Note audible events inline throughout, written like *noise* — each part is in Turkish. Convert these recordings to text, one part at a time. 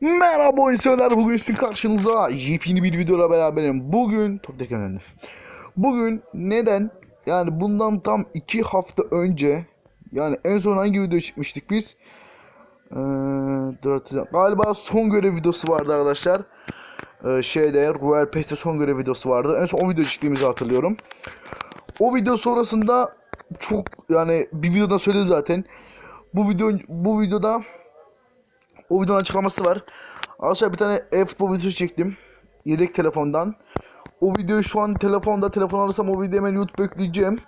Merhaba oyun bugün sizin karşınızda yepyeni bir videoyla beraberim. Bugün top tekrarlandı. Bugün neden yani bundan tam iki hafta önce yani en son hangi video çıkmıştık biz? Ee. Galiba son görev videosu vardı arkadaşlar. Ee, şeyde Royal Pass'te son görev videosu vardı. En son o video çıktığımızı hatırlıyorum. O video sonrasında çok yani bir videoda söyledim zaten. Bu video bu videoda o videonun açıklaması var. Arkadaşlar bir tane e-futbol videosu çektim. Yedek telefondan. O videoyu şu an telefonda telefon alırsam o videoyu hemen YouTube'a yükleyeceğim.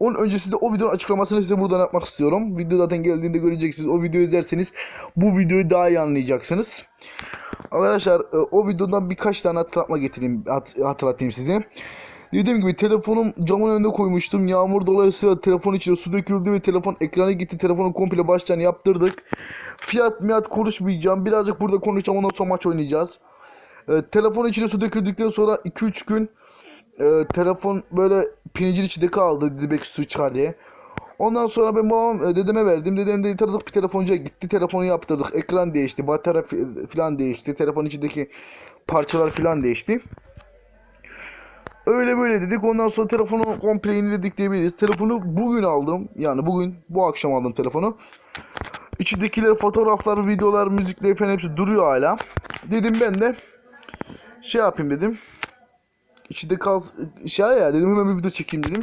Onun öncesinde o videonun açıklamasını size buradan yapmak istiyorum. Video zaten geldiğinde göreceksiniz. O videoyu izlerseniz bu videoyu daha iyi anlayacaksınız. Arkadaşlar e, o videodan birkaç tane hatırlatma getireyim, hat- hatırlatayım size. Dediğim gibi telefonum camın önünde koymuştum. Yağmur dolayısıyla telefon içine su döküldü ve telefon ekranı gitti. Telefonu komple baştan yaptırdık. Fiyat miyat konuşmayacağım. Birazcık burada konuşacağım. Ondan sonra maç oynayacağız. Ee, telefon içine su döküldükten sonra 2-3 gün e, telefon böyle pinincin içinde kaldı. Dedi belki su çıkar diye. Ondan sonra ben babam e, dedeme verdim. Dedem de tanıdık bir telefoncuya gitti. Telefonu yaptırdık. Ekran değişti. Batarya fi- falan değişti. Telefon içindeki parçalar falan değişti. Öyle böyle dedik. Ondan sonra telefonu komple yeniledik diyebiliriz. Telefonu bugün aldım. Yani bugün bu akşam aldım telefonu. İçindekiler fotoğraflar, videolar, müzikler falan hepsi duruyor hala. Dedim ben de şey yapayım dedim. İçinde kal şey ya dedim hemen bir video çekeyim dedim.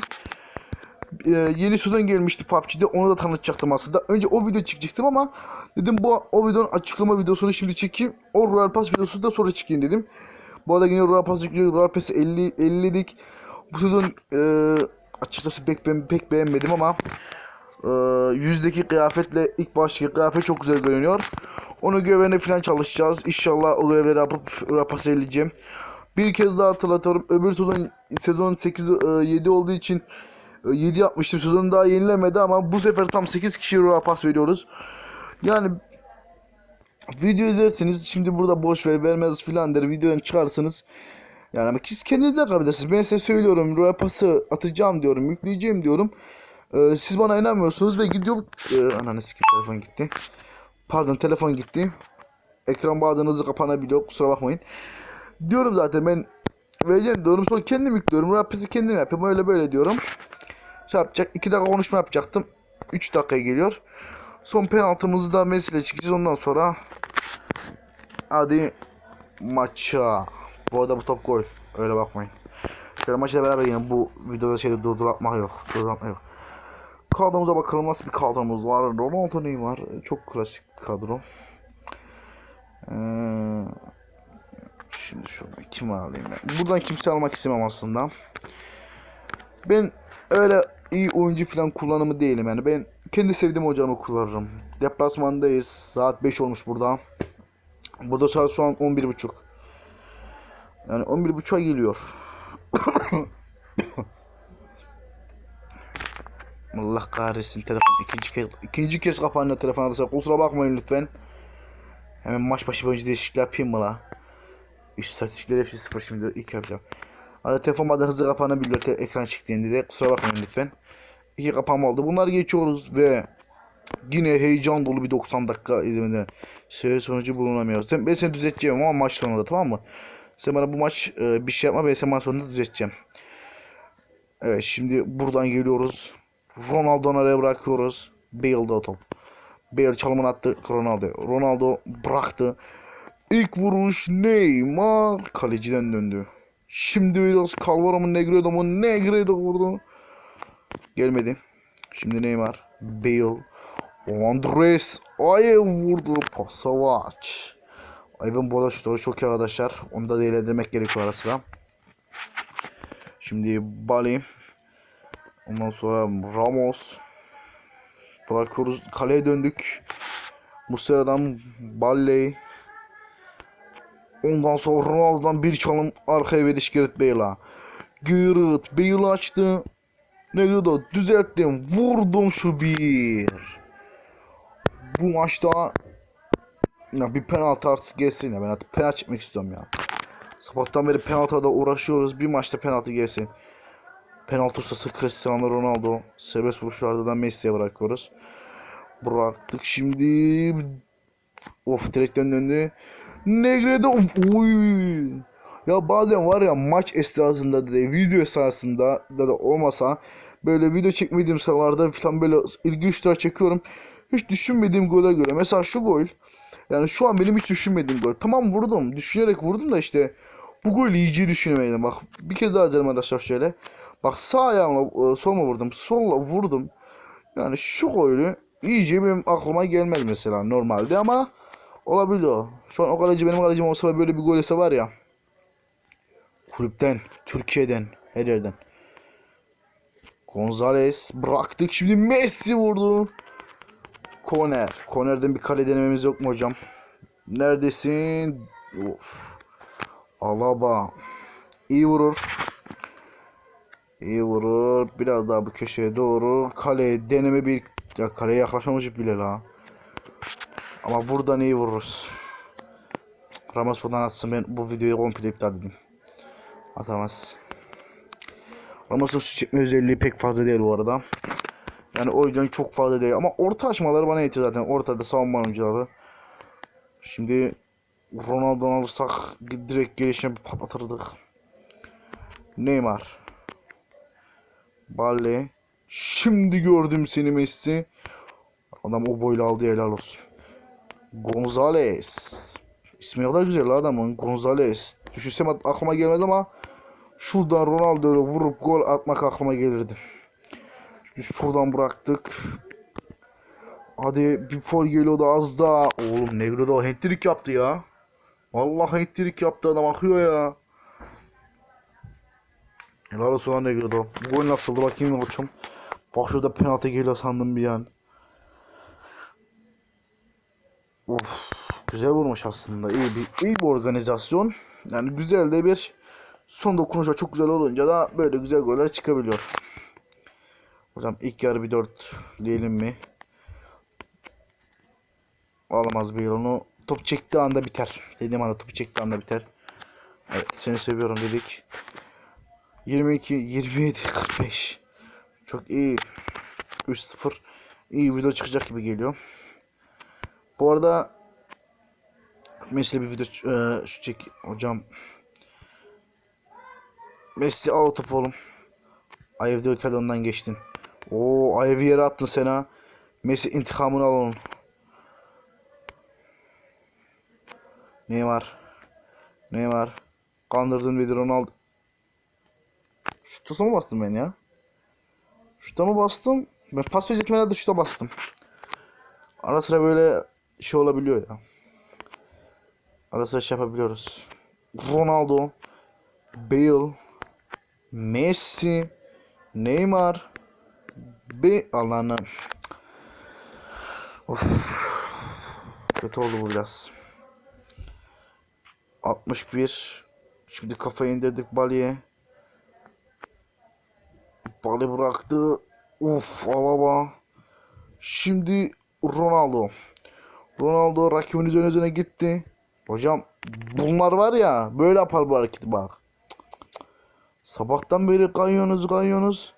Ee, yeni sezon gelmişti PUBG'de onu da tanıtacaktım aslında. Önce o video çekecektim ama dedim bu o videonun açıklama videosunu şimdi çekeyim. O Royal Pass videosu da sonra çekeyim dedim. Bu arada yine Royal Pass Royal Pass'i 50 50'lik. Bu sezon e, açıkçası pek pek beğenmedim ama e, yüzdeki kıyafetle ilk baştaki kıyafet çok güzel görünüyor. Onu görevine falan çalışacağız. İnşallah o görevleri yapıp Royal Pass'ı eleyeceğim. Bir kez daha hatırlatıyorum. Öbür sezon sezon 8 e, 7 olduğu için e, 7 yapmıştım. Sezon daha yenilemedi ama bu sefer tam 8 kişiye Royal Pass veriyoruz. Yani video izlersiniz şimdi burada boş ver vermez filan der videodan çıkarsınız. Yani ama siz kendiniz de yapabilirsiniz. Ben size söylüyorum Royal Pass'ı atacağım diyorum yükleyeceğim diyorum. Ee, siz bana inanmıyorsunuz ve gidiyor ee, ananı sikeyim telefon gitti. Pardon telefon gitti. Ekran bazen hızlı kapanabiliyor kusura bakmayın. Diyorum zaten ben vereceğim diyorum sonra kendim yüklüyorum. Royal Pass'ı kendim yapıyorum öyle böyle diyorum. Şey yapacak 2 dakika konuşma yapacaktım. 3 dakikaya geliyor. Son penaltımızı da Messi ile ondan sonra hadi maça. Bu arada bu top gol. Öyle bakmayın. Şöyle maçla beraber yine bu videoda şeyde durduratmak yok. Durduratmak yok. Kadromuza bakalım nasıl bir kadromuz var. Ronaldo Neymar. Çok klasik bir kadro. Ee, şimdi şuradan kim alayım ben? Buradan kimse almak istemem aslında. Ben öyle iyi oyuncu falan kullanımı değilim yani. Ben kendi sevdiğim hocamı kullanırım. Deplasmandayız. Saat 5 olmuş burada. Burada saat şu an 11.30. Yani 11.30'a geliyor. *coughs* Allah kahretsin telefon ikinci kez ikinci kez kapanıyor telefon arkadaşlar. Kusura bakmayın lütfen. Hemen maç başı bir önce değişiklik yapayım mı la? İstatistikler hepsi sıfır şimdi ilk yapacağım. Hadi telefon bazen hızlı kapanabiliyor ekran çıktığında de kusura bakmayın lütfen. İki kapanma oldu. Bunları geçiyoruz ve yine heyecan dolu bir 90 dakika izlemede söz sonucu bulunamıyor. Sen, ben seni düzelteceğim ama maç sonunda tamam mı? Sen bana bu maç e, bir şey yapma ben seni maç sonunda düzelteceğim. Evet şimdi buradan geliyoruz. Ronaldo'nu araya bırakıyoruz. Bale'da top. Bale çalımını attı Ronaldo. Ronaldo bıraktı. İlk vuruş Neymar kaleciden döndü. Şimdi biraz Calvaro mu Negredo mu Negredo vurdu. Gelmedi. Şimdi Neymar. Bale. Andres Ay vurdu. Pasavac. Ayvın bu arada şutları çok iyi arkadaşlar. Onu da değerlendirmek gerekiyor ara sıra. Şimdi Bali. Ondan sonra Ramos. Bırakıyoruz. Kaleye döndük. Muslera'dan Balley. Ondan sonra Ronaldo'dan bir çalım arkaya veriş Gareth Bale'a. Gareth Bale açtı. Ne da düzelttim. Vurdum şu bir. Bu maçta ya bir penaltı artık gelsin ya. Ben artık penaltı çekmek istiyorum ya. Sabahtan beri penaltıda uğraşıyoruz. Bir maçta penaltı gelsin. Penaltı ustası Cristiano Ronaldo. Serbest vuruşlarda da Messi'ye bırakıyoruz. Bıraktık şimdi. Of direkten döndü. Negredo uy. Ya bazen var ya maç esnasında da video esnasında da, da olmasa böyle video çekmediğim sıralarda falan böyle ilgi üçler çekiyorum. Hiç düşünmediğim goller göre. Mesela şu gol yani şu an benim hiç düşünmediğim gol. Tamam vurdum. Düşünerek vurdum da işte bu gol iyice düşünemedim. Bak bir kez daha canım arkadaşlar şöyle. Bak sağ ayağımla e, solma vurdum. Solla vurdum. Yani şu golü iyice benim aklıma gelmez mesela normalde ama olabiliyor. Şu an o kaleci benim kalecim olsa böyle bir gol ise var ya. Kulüpten, Türkiye'den, her yerden. Gonzales bıraktık. Şimdi Messi vurdu. Koner. Koner'den bir kale denememiz yok mu hocam? Neredesin? Of. Alaba. İyi vurur. İyi vurur. Biraz daha bu köşeye doğru. Kale deneme bir... Ya kaleye yaklaşmamış bile la. Ama buradan iyi vururuz. Ramos buradan atsın ben bu videoyu komple iptal edeyim. Atamaz. Ramos'un su çekme özelliği pek fazla değil bu arada. Yani o yüzden çok fazla değil. Ama orta açmaları bana yetiyor zaten. Ortada savunma oyuncuları. Şimdi Ronaldo'nu alırsak direkt gelişine patlatırdık. Neymar. Balle. Şimdi gördüm seni Messi. Adam o boyla aldı helal olsun. Gonzales. İsmi ne kadar güzel adamın. Gonzales. Düşünsem aklıma gelmez ama şuradan Ronaldo'yu vurup gol atmak aklıma gelirdi. Biz şuradan bıraktık. Hadi bir foul geliyordu az daha. Oğlum Negredo hat-trick yaptı ya. Vallahi hat-trick yaptı adam akıyor ya. Helal olsun lan. Bu gol nasıldı bakayım koçum. Bak şurada penaltı geliyor sandım bir an. Of, güzel vurmuş aslında. İyi bir iyi bir organizasyon. Yani güzel de bir son dokunuşa çok güzel olunca da böyle güzel goller çıkabiliyor. Hocam ilk yarı bir 4 diyelim mi? Alamaz bir onu. Top çektiği anda biter. Dediğim anda topu çektiği anda biter. Evet seni seviyorum dedik. 22, 27, 45. Çok iyi. 3-0. İyi video çıkacak gibi geliyor. Bu arada Messi bir video e, şu çek hocam. Messi al topu oğlum. Ayev hadi ondan geçtin. Oo Ayev'i yere attın sen ha. Messi intikamını al onun. Neymar. Neymar. Kandırdın bir Ronaldo. Şuta mı bastım ben ya? Şuta mı bastım? Ben pas verecektim herhalde şuta bastım. Ara sıra böyle şey olabiliyor ya. Ara sıra şey yapabiliyoruz. Ronaldo. Bale. Messi. Neymar. Be Allah'ını. Of. Kötü oldu bu biraz. 61. Şimdi kafayı indirdik Bali'ye. Bali bıraktı. Uf Alaba. Şimdi Ronaldo. Ronaldo rakibin üzerine üzerine gitti. Hocam bunlar var ya böyle yapar bu hareketi bak. Sabahtan beri kayıyorsunuz kayıyorsunuz.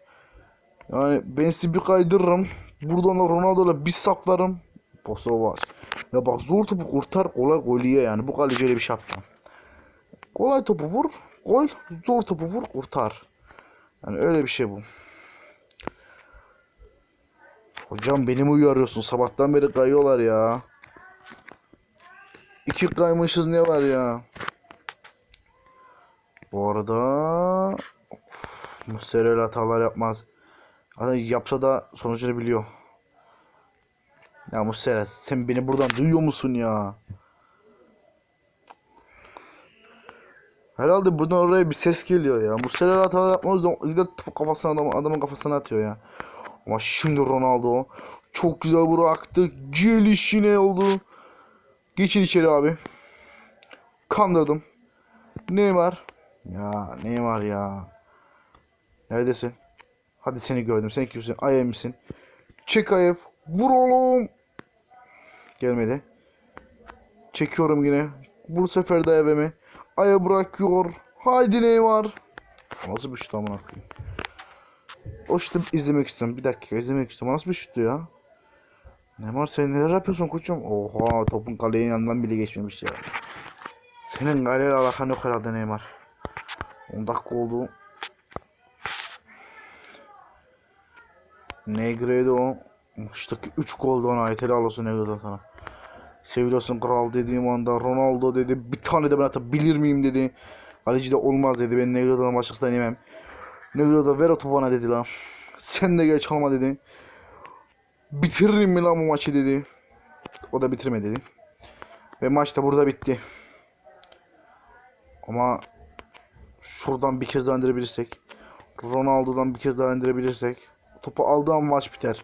Yani ben sizi bir kaydırırım. Buradan da Ronaldo'la bir saplarım. Poso var. Ya bak zor topu kurtar kolay gol ye yani. Bu kaleci öyle bir şey yaptı. Kolay topu vur gol. Zor topu vur kurtar. Yani öyle bir şey bu. Hocam beni mi uyarıyorsun? Sabahtan beri kayıyorlar ya. İki kaymışız ne var ya? Bu arada Muslera hatalar yapmaz. Zaten yapsa da sonucunu biliyor. Ya Muslera sen beni buradan duyuyor musun ya? Herhalde buradan oraya bir ses geliyor ya. Muslera hatalar yapmaz. Topu kafasına adam, adamın kafasına atıyor ya. Ama şimdi Ronaldo çok güzel bıraktı. Gelişine oldu. Geçin içeri abi. Kandırdım. Neymar. Ya Neymar ya. Neredesin? Hadi seni gördüm. Sen kimsin? Ayev misin? Çek Ayev. Vur oğlum. Gelmedi. Çekiyorum yine. Bu sefer de Ayev'e Ayev bırakıyor. Haydi Neymar. Nasıl bir şut amına. O şutu izlemek istiyorum. Bir dakika izlemek istiyorum. Nasıl bir şuttu ya? Neymar sen neler yapıyorsun koçum? Oha topun kalenin yanından bile geçmemiş ya. Senin galeyle alakan yok herhalde Neymar. 10 dakika oldu. Negredo maçtaki 3 golden ait helal olsun Negredo sana. Seviyorsun kral dediğim anda Ronaldo dedi bir tane de ben atabilir miyim dedi. Kaleci de olmaz dedi ben Negredo'dan başkasından yemem. Negredo ver o topu bana dedi lan. Sen de gel çalma dedi. Bitiririm mi lan bu maçı dedi. O da bitirme dedi. Ve maç da burada bitti. Ama şuradan bir kez daha indirebilirsek. Ronaldo'dan bir kez daha indirebilirsek. Topu aldığım maç biter.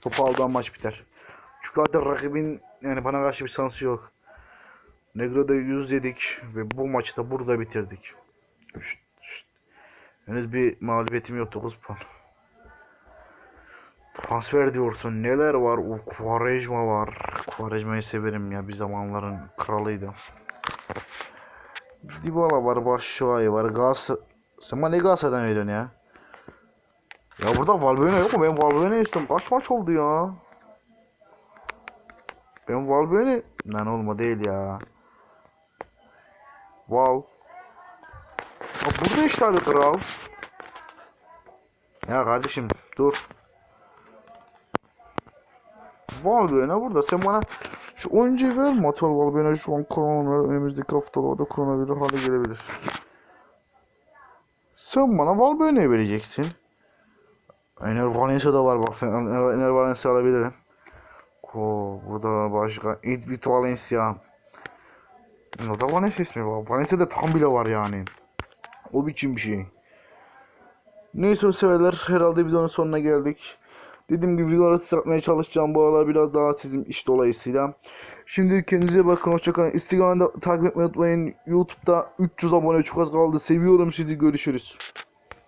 Topu aldığım maç biter. Çünkü artık rakibin yani bana karşı bir şansı yok. Negro'da 100 yedik ve bu maçı da burada bitirdik. Henüz bir mağlubiyetim yok 9 puan. Transfer diyorsun neler var? O Quaresma var. Quaresma'yı severim ya bir zamanların kralıydı. Dybala var, Başşuay var, Galatasaray. Sen bana ne Galatasaray'dan veriyorsun ya? Ya burada Valbuena yok mu? Ben Valbuena istiyorum. Kaç maç oldu ya? Ben Valbuena... Lan olma değil ya. Val. Ya burada işte abi kral. Ya kardeşim dur. Valbuena burada. Sen bana şu oyuncuyu ver Mator Valbuena şu an korona önümüzdeki haftalarda koronavirüs hale gelebilir. Sen bana Valbuena'yı vereceksin. Ener Valencia'da var bak. Ener, Ener Valencia alabilirim. Ko burada başka Edwin Valencia. O da Valencia ismi var. Valencia'da tam bile var yani. O biçim bir şey. Neyse o severler herhalde videonun sonuna geldik. Dediğim gibi videoları sıkmaya çalışacağım bu aralar biraz daha sizin iş dolayısıyla. Şimdi kendinize bakın hoşçakalın. Instagram'da takip etmeyi unutmayın. YouTube'da 300 abone çok az kaldı. Seviyorum sizi görüşürüz.